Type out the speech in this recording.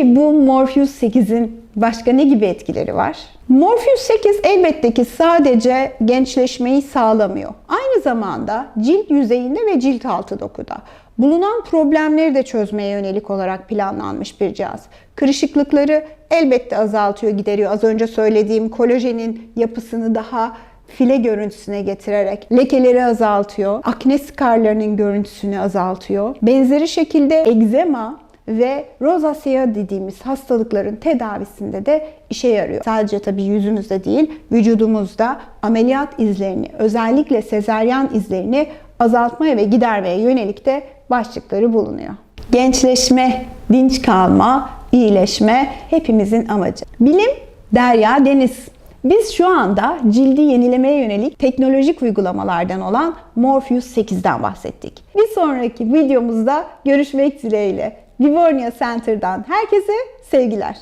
Peki bu Morpheus 8'in başka ne gibi etkileri var? Morpheus 8 elbette ki sadece gençleşmeyi sağlamıyor. Aynı zamanda cilt yüzeyinde ve cilt altı dokuda bulunan problemleri de çözmeye yönelik olarak planlanmış bir cihaz. Kırışıklıkları elbette azaltıyor, gideriyor. Az önce söylediğim kolajenin yapısını daha file görüntüsüne getirerek lekeleri azaltıyor, akne skarlarının görüntüsünü azaltıyor. Benzeri şekilde egzema ve rozasea dediğimiz hastalıkların tedavisinde de işe yarıyor. Sadece tabii yüzümüzde değil, vücudumuzda ameliyat izlerini, özellikle sezaryen izlerini azaltmaya ve gidermeye yönelik de başlıkları bulunuyor. Gençleşme, dinç kalma, iyileşme hepimizin amacı. Bilim, derya, deniz. Biz şu anda cildi yenilemeye yönelik teknolojik uygulamalardan olan Morpheus 8'den bahsettik. Bir sonraki videomuzda görüşmek dileğiyle. Livornia Center'dan herkese sevgiler.